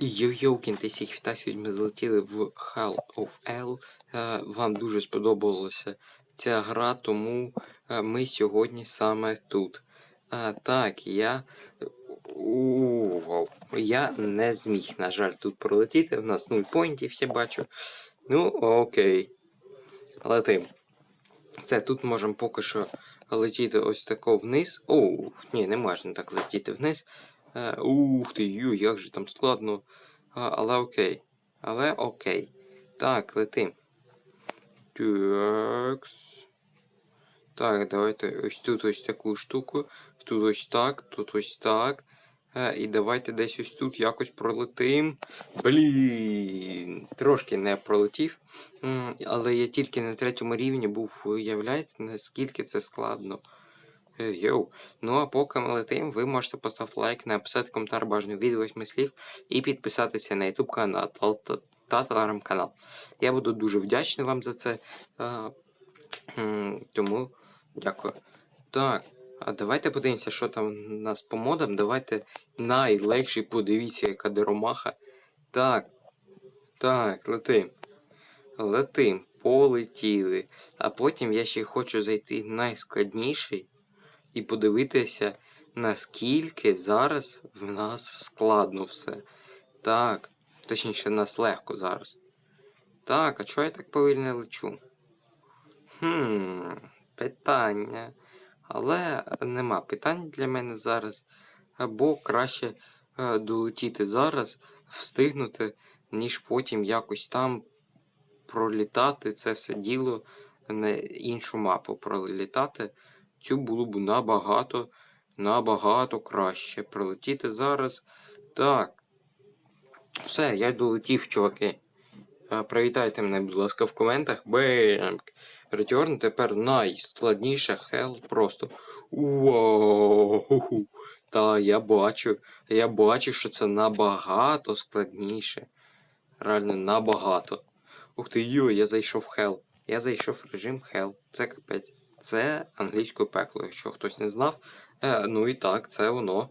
Йо-йо, кінти всіх вітаю, сьогодні ми залетіли в Hell of L. Е, Вам дуже сподобалася ця гра, тому е, ми сьогодні саме тут. Е, Так, я. Я не зміг, на жаль, тут пролетіти. У нас 0 поінтів, я бачу. Ну, окей. Летим. Все, тут можемо поки що летіти ось тако вниз. Оу, ні, не можна так летіти вниз. Е, ух ти, ю, як же там складно. А, але окей. Але окей. Так, летим. Такс. Так, давайте ось тут ось таку штуку. Тут ось так, тут ось так. Е, і давайте десь ось тут якось пролетим. Блін. Трошки не пролетів. Але я тільки на третьому рівні був, уявляєте, наскільки це складно. Е, Йоу. Ну а поки ми летим, ви можете поставити лайк, написати коментар бажано від восьми слів і підписатися на YouTube канал та телеграм-канал. Я буду дуже вдячний вам за це. Тому дякую. Так, а давайте подивимося, що там у нас по модам. Давайте найлегший подивіться, яка деромаха. Так. Так, летим. Летим, полетіли. А потім я ще хочу зайти найскладніший і подивитися, наскільки зараз в нас складно все. Так, точніше, нас легко зараз. Так, а чого я так повільно лечу? Хм, питання. Але нема питань для мене зараз. Або краще е, долетіти зараз, встигнути, ніж потім якось там пролітати це все діло на іншу мапу пролітати. Цю було б набагато, набагато краще. Пролетіти зараз. Так. Все, я долетів, чуваки. Е, Привітайте мене, будь ласка, в коментах. Бемк. Return тепер найскладніше хел просто. Вау. Та я бачу, я бачу, що це набагато складніше. Реально набагато. Ух ти, йо, я зайшов в хел. Я зайшов в режим хел. Це капець. Це англійською пекло, якщо хтось не знав. Е, ну і так, це воно.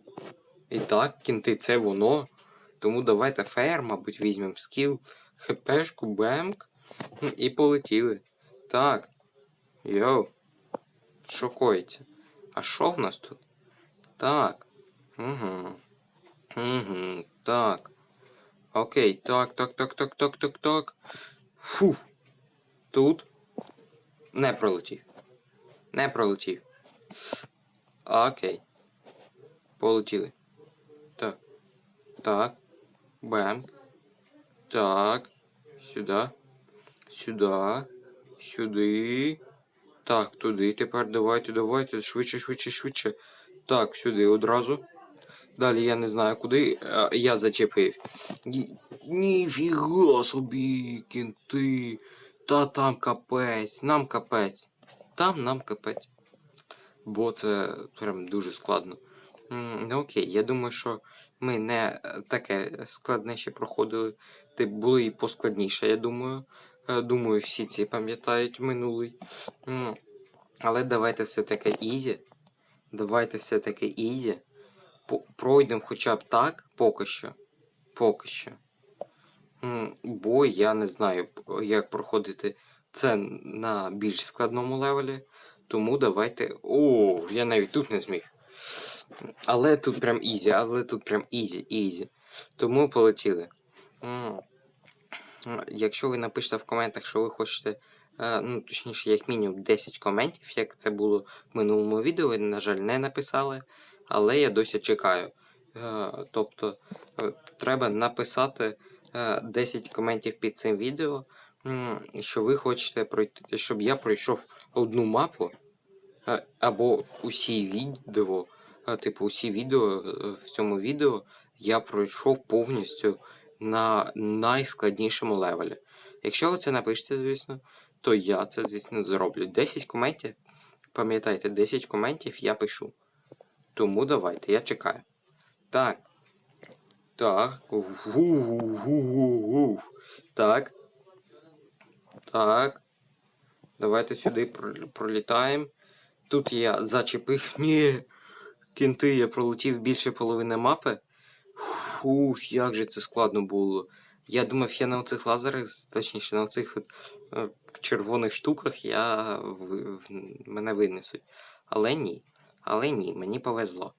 І так, кінти, це воно. Тому давайте феєр, мабуть, візьмемо скіл, хпшку, бемк. І полетіли. Так. Йоу. Що коїться? А що в нас тут? Так. Угу. Угу. Так. Окей, так, так, так, так, так, так, так. Фу. Тут. Не пролетів. Не пролетів. Окей. Полетіли. Так. Так. Бем. Так. Сюди. Сюди. Сюди. Так, туди. Тепер давайте, давайте. Швидше, швидше, швидше. Так, сюди одразу. Далі я не знаю куди. А, я зачепив. Ніфіга собі, кінти. Та там капець, нам капець. Там нам капець. Бо це прям дуже складно. Ну окей, я думаю, що ми не е, таке складне ще проходили. Тип були і поскладніше, я думаю. Е, Думаю, всі ці пам'ятають минулий. Але давайте все-таки ізі. Давайте все-таки ізі. Пройдемо хоча б так, поки що. Поки що. Бо я не знаю, як проходити це на більш складному левелі. Тому давайте. О, я навіть тут не зміг. Але тут прям ізі, але тут прям ізі, ізі. Тому полетіли. Якщо ви напишете в коментах, що ви хочете, е, ну точніше, як мінімум 10 коментів, як це було в минулому відео, ви, на жаль, не написали, але я досі чекаю. Е, Тобто е, треба написати е, 10 коментів під цим відео, що ви хочете пройти, щоб я пройшов одну мапу е, або усі відео, е, типу усі відео е, в цьому відео я пройшов повністю на найскладнішому левелі. Якщо ви це напишете, звісно, то я це, звісно, зроблю. 10 коментів. Пам'ятайте, 10 коментів я пишу. Тому давайте, я чекаю. Так. Так. Так. Так. Давайте сюди пролітаємо. Тут я зачепив. Ні. Кінти, я пролетів більше половини мапи. Фу. Фуф, як же це складно було. Я думав, я на оцих лазерах, точніше, на оцих е, червоних штуках я в, в- мене винесуть. Але ні. Але ні, мені повезло.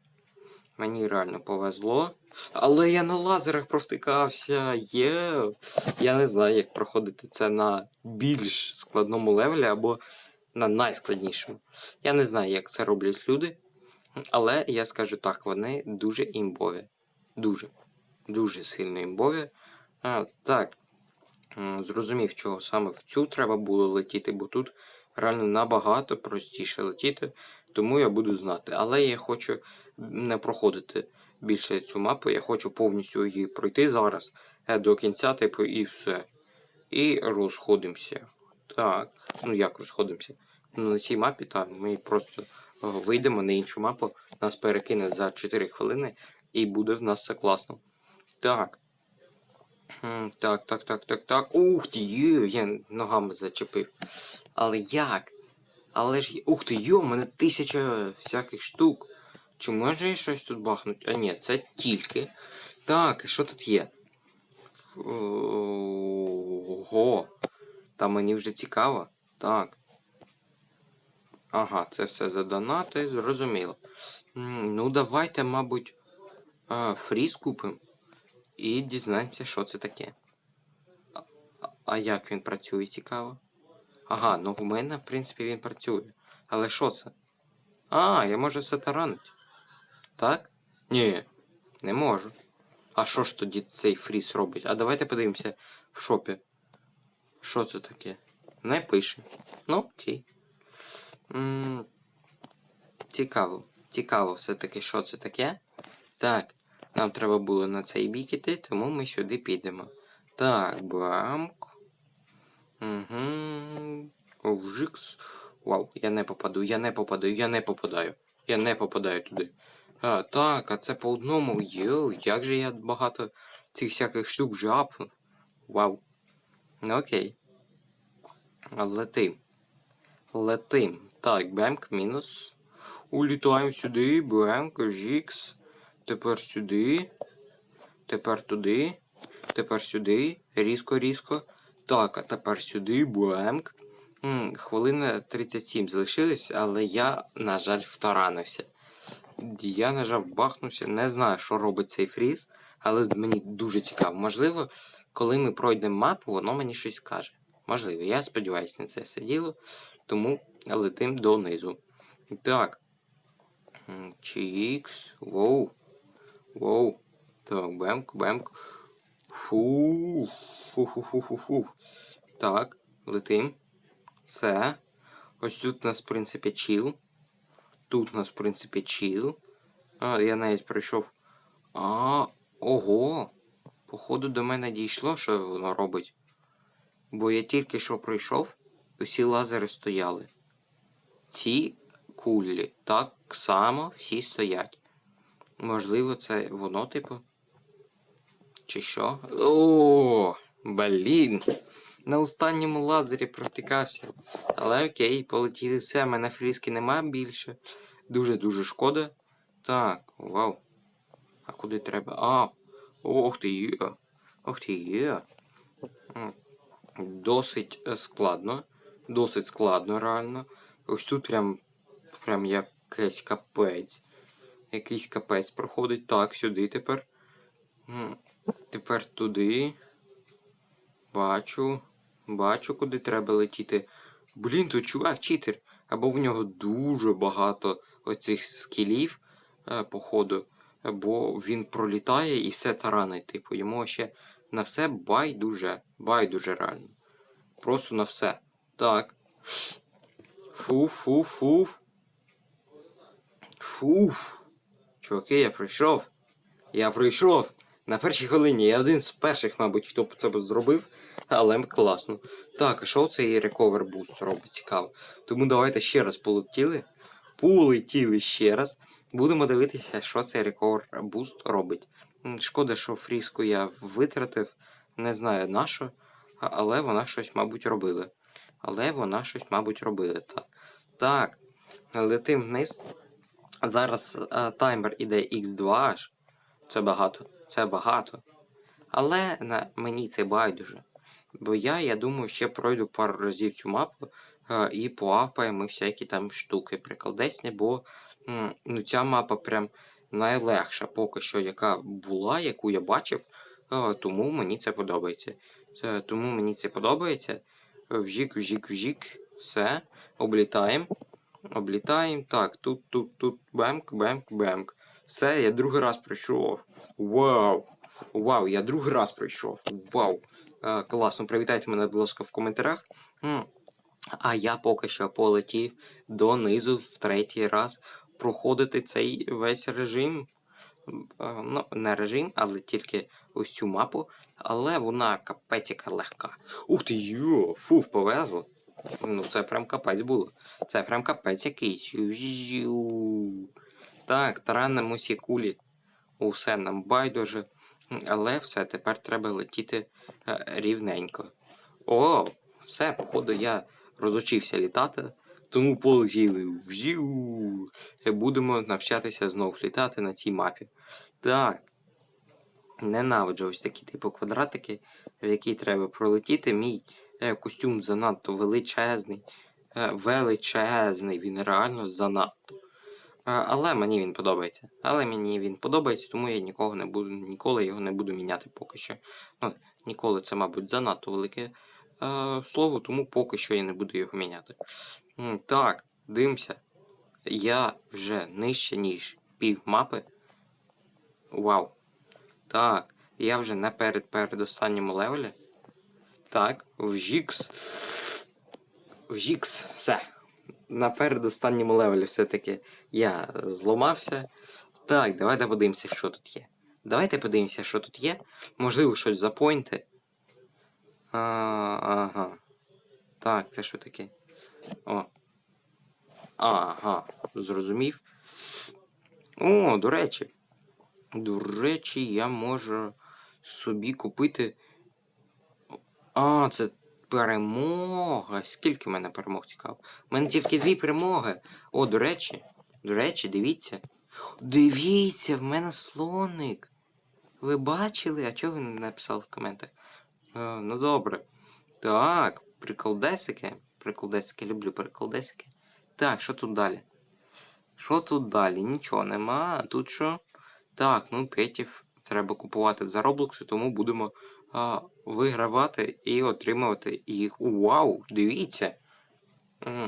Мені реально повезло. Але я на лазерах провтикався. Є. Я не знаю, як проходити це на більш складному левелі або на найскладнішому. Я не знаю, як це роблять люди. Але я скажу так, вони дуже імбові. Дуже. Дуже сильно імбові. А, так. Зрозумів, чого саме в цю треба було летіти, бо тут реально набагато простіше летіти, тому я буду знати. Але я хочу не проходити більше цю мапу, я хочу повністю її пройти зараз е, до кінця, типу, і все. І розходимося. Так. Ну як розходимося? Ну, на цій мапі, так, ми просто е, вийдемо на іншу мапу, нас перекине за 4 хвилини, і буде в нас все класно. Так. Так, так, так, так, так. Ух ти, є, я ногами зачепив. Але як? Але ж. Ух ти, йо, у мене тисяча всяких штук. Чи може я щось тут бахнуть? А ні, це тільки. Так, що тут є? Ого. Та мені вже цікаво. Так. Ага, це все за донати, зрозуміло. Ну, давайте, мабуть, фріз купимо. І дізнаємося, що це таке. А як він працює, цікаво? Ага, ну в мене, в принципі, він працює. Але що це? А, я можу все таранити. Так? Ні, не можу. А що ж тоді цей фріз робить? А давайте подивимося в шопі. Що це таке? Не пише. Ну, окей. м цікаво. Цікаво все-таки, що це таке. Так, нам треба було на цей бік іти, тому ми сюди підемо. Так, бамк. Угу. Овжикс. Вау, я не попаду, я не попаду, я не попадаю. Я не попадаю туди. А, так, а це по одному. Йоу, як же я багато цих всяких штук жапнув. Вау. Ну окей. Летим. Летим. Так, бемк мінус. Улітаємо сюди, бемк, жікс. Тепер сюди. Тепер туди. Тепер сюди. Різко, різко. Так, а тепер сюди, бемк. М, Хвилина 37 залишилась, але я, на жаль, втаранився. Я нажав бахнувся. Не знаю, що робить цей фріз, але мені дуже цікаво. Можливо, коли ми пройдемо мапу, воно мені щось скаже. Можливо, я сподіваюся на це все діло, тому летим донизу. Так. Чікс. Воу. Воу. Так, бемк, бемк. Фу. Фу-фу-фу-фу-фу. Так, летим. Все. Ось тут у нас, в принципі, чіл. Тут у нас, в принципі, чіл. А, я навіть пройшов. А, ого. Походу до мене дійшло, що воно робить. Бо я тільки що пройшов, усі лазери стояли. Ці кулі так само всі стоять. Можливо, це воно, типу. Чи що? О, блін. На останньому лазері протикався. Але окей, полетіли все, мене фрізки нема більше. Дуже-дуже шкода. Так, вау. А куди треба? А! Ох ти є. Ох ти є. Досить складно. Досить складно, реально. Ось тут прям, прям якийсь капець. Якийсь капець проходить. Так, сюди тепер. Тепер туди. Бачу. Бачу, куди треба летіти. Блін, тут чувак читер. Або в нього дуже багато оцих скілів, е, походу. Бо він пролітає і все таранить. Типу, йому ще на все байдуже. Байдуже реально. Просто на все. Так. Фуф, фуф, фуф. Фуф. Чуваки, я прийшов. Я прийшов. На першій хвилині я один з перших, мабуть, хто це зробив, але класно. Так, а що цей Recover Boost робить цікаво. Тому давайте ще раз полетіли. Полетіли ще раз. Будемо дивитися, що цей Recover Boost робить. Шкода, що фріску я витратив. Не знаю на що, але вона щось, мабуть, робила. Але вона щось, мабуть, робила. Так. Так. Летим вниз. Зараз е, таймер іде X2 аж. Це багато. Це багато. Але на мені це байдуже. Бо я, я думаю, ще пройду пару разів цю мапу е, і поапаємо всякі там штуки приколдесні, бо м, ну, ця мапа прям найлегша поки що, яка була, яку я бачив. е, тому мені це подобається. Це, тому мені це подобається. Вжік, вжік, вжік. Все. Облітаємо. Облітаємо. Так, тут, тут, тут. Бемк, бемк, бемк. Все, я другий раз пройшов. Вау! Вау, я другий раз пройшов. Вау! Е, класно, привітайте мене, будь ласка, в коментарях. М. А я поки що полетів донизу в третій раз проходити цей весь режим. Е, Ну, не режим, але тільки ось цю мапу. Але вона капець яка легка. Ух ти йо! Фуф, повезло. Ну, це прям капець було. Це прям капець якийсь. Так, таранимо усі кулі. Усе нам байдуже. Але все, тепер треба летіти е, рівненько. О, все, походу, я розучився літати, тому полетіли. Вжів. Е, Будемо навчатися знов літати на цій мапі. Так. Ненавиджу ось такі типу квадратики, в які треба пролетіти. Мій е, костюм занадто величезний. Величезний, він реально занадто. Але мені він подобається. Але мені він подобається, тому я нікого не буду, ніколи його не буду міняти поки що. Ну, ніколи це, мабуть, занадто велике е, слово, тому поки що я не буду його міняти. Так, дивимося. Я вже нижче, ніж пів мапи. Вау. Так, я вже на перед передостанньому левелі. Так, в Жікс. В Жікс, все. На передостанньому левелі все-таки я зламався. Так, давайте подивимося, що тут є. Давайте подивимося, що тут є. Можливо, щось запойнти. А, ага. Так, це що таке? О. Ага, зрозумів. О, до речі. До речі, я можу собі купити. А, це перемога. Скільки в мене перемог цікаво? У мене тільки дві перемоги. О, до речі, до речі, дивіться. Дивіться, в мене слоник. Ви бачили? А чого ви не написали в коментах? Е, ну добре. Так, приколдесики. Приколдесики, люблю приколдесики. Так, що тут далі? Що тут далі? Нічого нема. Тут що? Так, ну петів треба купувати за Роблокси, тому будемо а, вигравати і отримувати їх. Вау! Дивіться!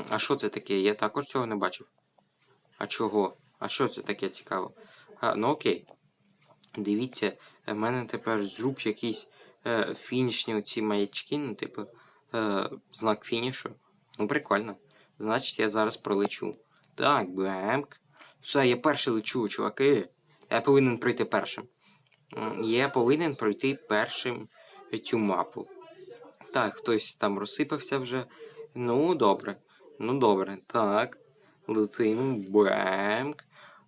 А що це таке? Я також цього не бачив. А чого? А що це таке цікаво? А, ну окей. Дивіться, в мене тепер зруб якісь е, фінішні оці маячки, ну, типу, е, знак фінішу. Ну, прикольно. Значить, я зараз пролечу. Так, бемк. Все, я перший лечу, чуваки. Я повинен пройти першим. Я повинен пройти першим цю мапу. Так, хтось там розсипався вже. Ну, добре. Ну, добре. Так. Летим. Бемк.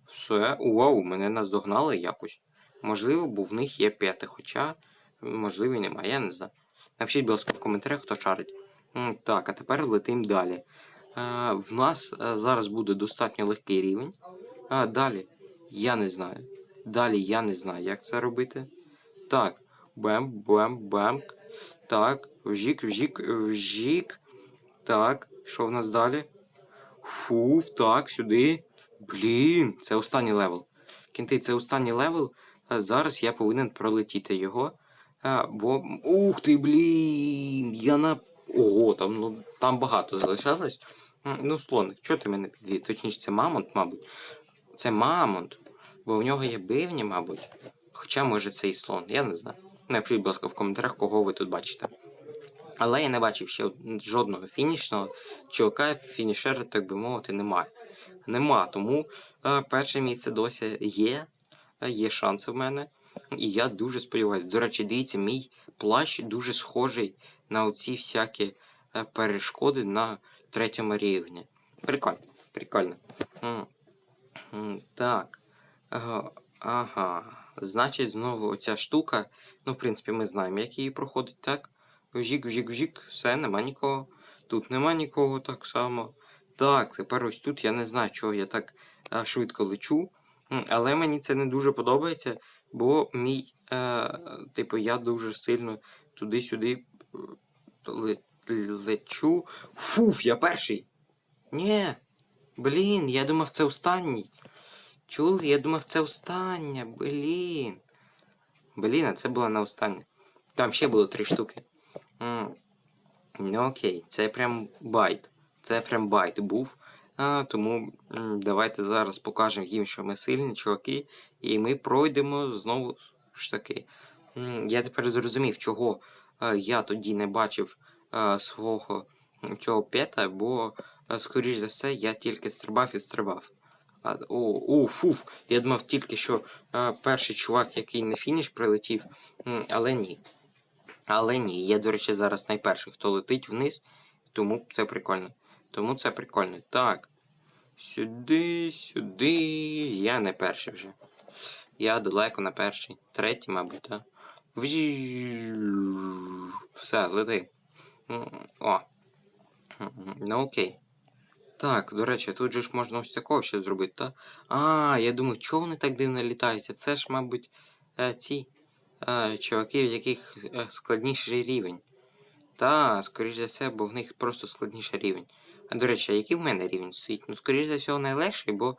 Все. Вау, мене наздогнали якось. Можливо, бо в них є п'яте, хоча, можливо, і немає, я не знаю. Напишіть, будь ласка, в коментарях, хто шарить. Так, а тепер летим далі. Е, в нас е, зараз буде достатньо легкий рівень. А далі я не знаю. Далі я не знаю, як це робити. Так, бем, бем, бем. Так, вжік, вжік, вжік. Так, що в нас далі? Фу, так, сюди. Блін, це останній левел. Кінти, це останній левел. Зараз я повинен пролетіти його. А, бо. Ух ти, блін! Я на. Ого, там, ну, там багато залишалось. Ну, слоник, чого ти мене підвів? Точніше, це мамонт, мабуть. Це мамонт. Бо в нього є бивні, мабуть. Хоча, може, це і слон, я не знаю. Напишіть, будь ласка, в коментарях, кого ви тут бачите. Але я не бачив ще жодного фінішного чувака, фінішера, так би мовити, немає. Нема, тому е, перше місце досі є. Е, Є шанси в мене. І я дуже сподіваюся. До речі, дивіться, мій плащ дуже схожий на оці всякі е, перешкоди на третьому рівні. Прикольно, прикольно. М. М, Так. Ага. Значить, знову оця штука. Ну, в принципі, ми знаємо, як її проходить, так? Вжік, вжік, вжік, все, нема нікого. Тут нема нікого так само. Так, тепер ось тут я не знаю, чого я так а, швидко лечу. Але мені це не дуже подобається, Бо мій, е, типу, я дуже сильно туди-сюди е, лечу. Фуф, я перший. Ні. Блін, я думав, це останній. Чули? Я думав, це остання. Блін. Блін, а це було не останнє. Там ще було три штуки. М. Ну окей, це прям байт. Це прям байт був. А, тому м, давайте зараз покажемо їм, що ми сильні чуваки, і ми пройдемо знову ж таки. М, Я тепер зрозумів, чого е, я тоді не бачив е, свого цього пета, бо, е, скоріш за все, я тільки стрибав і стрибав. А, о, о, фуф! Я думав тільки, що е, перший чувак, який на фініш прилетів, але ні. Але ні, я, до речі, зараз найперший, хто летить вниз, тому це прикольно. Тому це прикольно. Так. Сюди, сюди. Я не перший вже. Я далеко на перший. Третій, мабуть, так. Все, лети. О. Ну окей. Так, до речі, тут же ж можна ось такого ще зробити, так? А, я думаю, чого вони так дивно літають? А Це ж, мабуть, е, ці е, чуваки, в яких е, складніший рівень. Та, скоріш за все, бо в них просто складніший рівень. А до речі, а який в мене рівень стоїть? Ну, скоріш за всього, найлегший, бо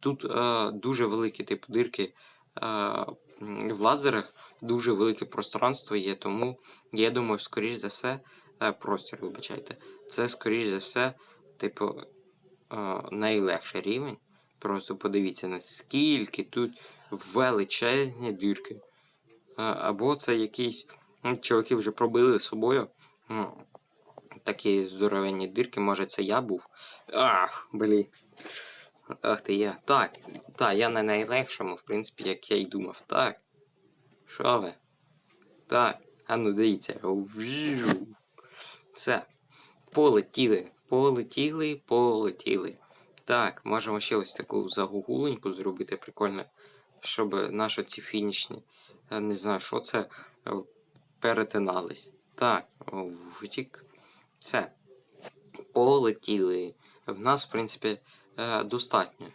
тут е, дуже великі типу дирки е, в лазерах, дуже велике пространство є, тому я думаю, скоріш за все, е, простір, вибачайте. Це скоріш за все, типу, найлегший рівень. Просто подивіться, наскільки тут величезні дирки. А, Або це якісь м, чуваки вже пробили з собою. м, Такі здоровенні дирки, може це я був. Ах, блін. Ах ти я. Так, так, я на найлегшому, в принципі, як я й думав. Так. Що ви? Так, а ну дивіться. Все. Полетіли. Полетіли, полетіли. Так, можемо ще ось таку загугуленьку зробити прикольно, щоб наші ці фінішні, не знаю, що це, е, перетинались. Так, втік. Все. Полетіли. В нас, в принципі, е, достатньо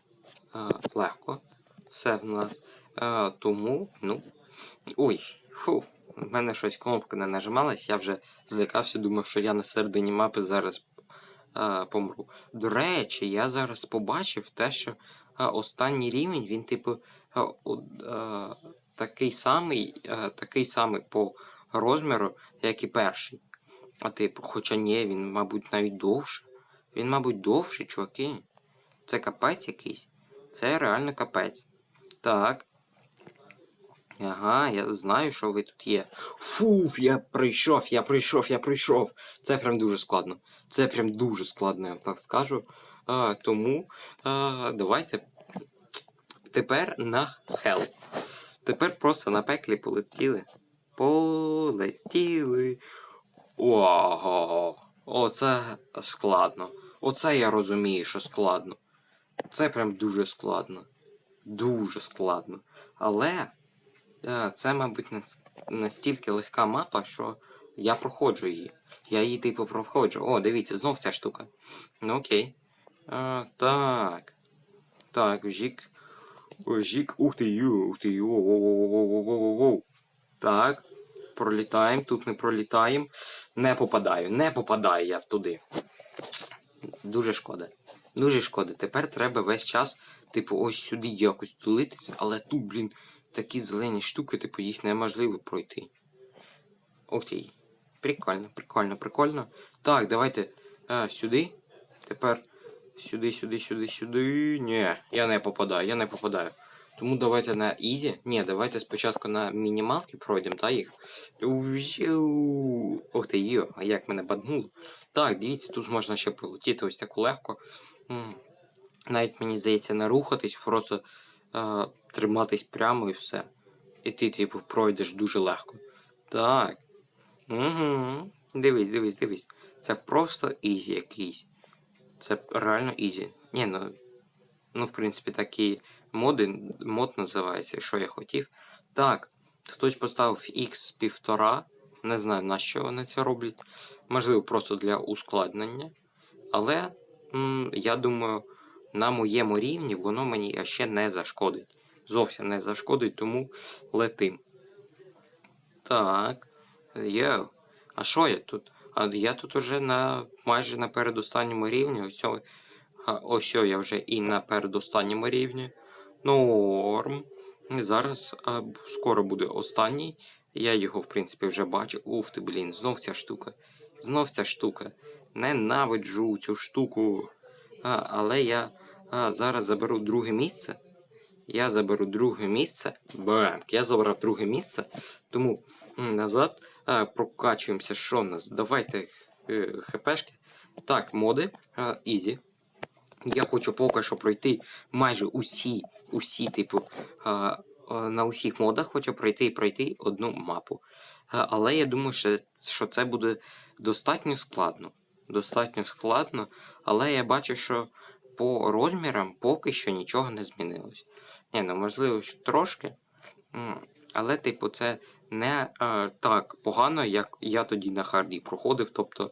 е, легко. Все в нас. Е, Тому, ну. Ой, фу, в мене щось кнопка не нажималась, я вже злякався, думав, що я на середині мапи зараз е, помру. До речі, я зараз побачив те, що е, останній рівень, він, типу, од- е, такий самий, е, такий самий по розміру, як і перший. А типу, хоча ні, він, мабуть, навіть довше. Він, мабуть, довший, чуваки. Це капець якийсь. Це реально капець. Так. Ага, я знаю, що ви тут є. Фуф, я прийшов, я прийшов, я прийшов. Це прям дуже складно. Це прям дуже складно, я вам так скажу. А, тому а, давайте тепер на хел. Тепер просто на пеклі полетіли. Полетіли. Ого. Оце складно. Оце я розумію, що складно. Це прям дуже складно. Дуже складно. Але це, мабуть, настільки легка мапа, що я проходжу її. Я її типу проходжу. О, дивіться, знов ця штука. Ну окей. А, так. Так, вжік. Вжік. Ух ти ю, ух ти ю. воу-воу-воу-воу-воу-воу. Так. Пролітаємо, тут не пролітаємо. Не попадаю, не попадаю я туди. Дуже шкода. Дуже шкода. Тепер треба весь час, типу, ось сюди якось тулитися, але тут, блін, такі зелені штуки, типу, їх неможливо пройти. Окей. Прикольно, прикольно, прикольно. Так, давайте е, сюди. Тепер сюди, сюди, сюди, сюди. Ні, я не попадаю, я не попадаю. Тому давайте на ізі. Ні, давайте спочатку на мінімалки пройдемо, та їх. Ох ти йо, а як мене баднуло. Так, дивіться, тут можна ще полетіти ось так легко. Навіть мені здається, не рухатись, просто е, триматись прямо і все. І ти, типу, пройдеш дуже легко. Так. Угу. Дивись, дивись, дивись. Це просто ізі якийсь. Це реально ізі. Ні, ну. Ну, в принципі, такі моди, мод називається, що я хотів. Так, хтось поставив x півтора. Не знаю, на що вони це роблять. Можливо, просто для ускладнення. Але м, я думаю, на моєму рівні воно мені ще не зашкодить. зовсім не зашкодить, тому летим. Так. Йоу. А що я тут? А я тут уже на майже на передостанньому рівні. Ось, ось я вже і на передостанньому рівні. Норм. Зараз а, скоро буде останній. Я його, в принципі, вже бачу. Ух ти, блін, знов ця штука. Знов ця штука. Ненавиджу цю штуку. А, але я а, зараз заберу друге місце. Я заберу друге місце. Бамк, я забрав друге місце. Тому назад а, прокачуємося. Що в нас? Давайте е, хпшки. Так, моди. Ізі. Я хочу поки що пройти майже усі, усі, типу, а, на усіх модах хочу пройти і пройти одну мапу. А, але я думаю, що, що це буде достатньо складно. Достатньо складно, але я бачу, що по розмірам поки що нічого не змінилось. Ні, ну можливо, трошки. Але, типу, це не е, так погано, як я тоді на харді проходив. Тобто,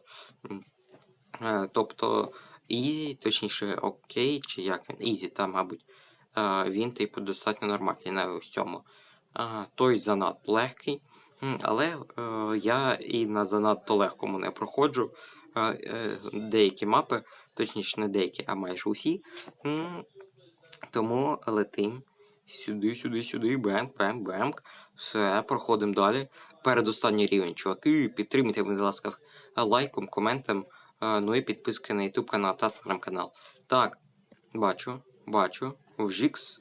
е, тобто Ізі, точніше, окей, чи як він? Ізі, та, мабуть. Е, він, типу, достатньо нормальний навіть в цьому. Е, той занадто легкий. Але е, я і на занадто легкому не проходжу е, е, деякі мапи, точніше, не деякі, а майже усі. Тому летим сюди, сюди, сюди, бемк, бемк, бемк. Все, проходимо далі. Передостанній рівень, чуваки. Підтримуйте, будь ласка, лайком, коментом, е, ну і підписки на YouTube канал та телеграм канал. Так, бачу, бачу. Вжікс.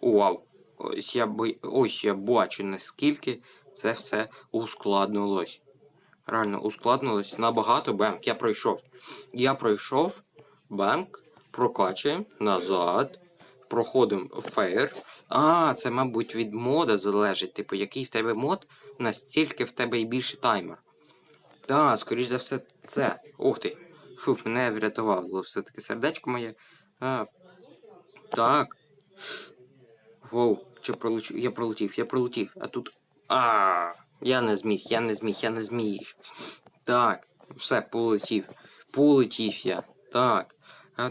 Вау. Ось я. Ось я бачу, наскільки це все ускладнилось. Реально ускладнилось набагато. Бемк, я пройшов. Я пройшов. Бемк. Прокачуємо назад. Проходимо фейр. А, це, мабуть, від мода залежить. Типу, який в тебе мод, настільки в тебе і більше таймер. Так, скоріш за все, це. Ух ти. Фух, мене врятувало все-таки сердечко моє. А, так. Воу, чи пролечу? Я пролетів, я пролетів, а тут. А, я не зміг, я не зміг, я не зміг. Так, все, полетів. Полетів я. Так.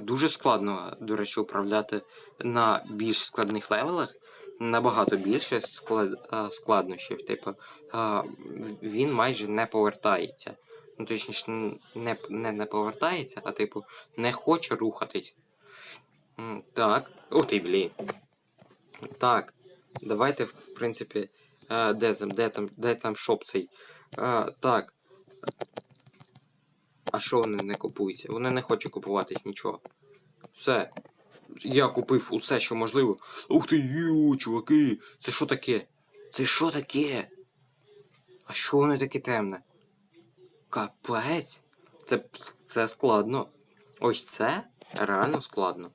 Дуже складно, до речі, управляти на більш складних левелах. Набагато більше склад... складнощів. Типу, він майже не повертається. Ну, точніше, не, не, не повертається, а типу, не хоче рухатись. Так. Ух ти, блін. Так. Давайте, в принципі. А, де там, де там, де там шоп цей? А, так. А що вони не купуються? Вони не хочуть купуватись нічого. Все. Я купив усе, що можливо. Ух ти, ю, чуваки! Це що таке? Це що таке? А що воно таке темне? Капець? Це, це складно. Ось це реально складно.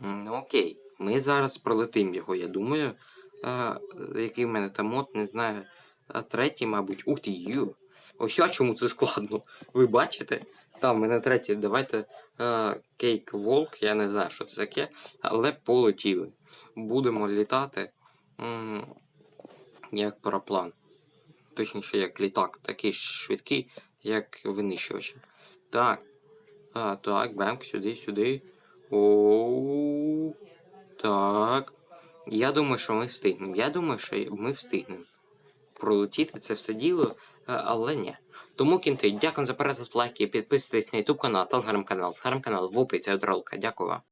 Ну окей. Ми зараз пролетим його, я думаю. А, який в мене там мод, не знаю. А третій, мабуть. Ух ти, ю. Ось а чому це складно. Ви бачите? Там в мене третій. Давайте а, Кейк Волк, я не знаю, що це таке, але полетіли. Будемо літати як параплан. Точніше, як літак, такий швидкий, як винищувачі. Так. А, так, бемк, сюди, сюди. Оу. Так. Я думаю, що ми встигнемо. Я думаю, що ми встигнемо пролетіти це все діло, але ні. Тому кінти, дякую за перегляд, лайки, підписуйтесь на YouTube канал, телеграм канал, телеграм канал в описі до. Дякую вам.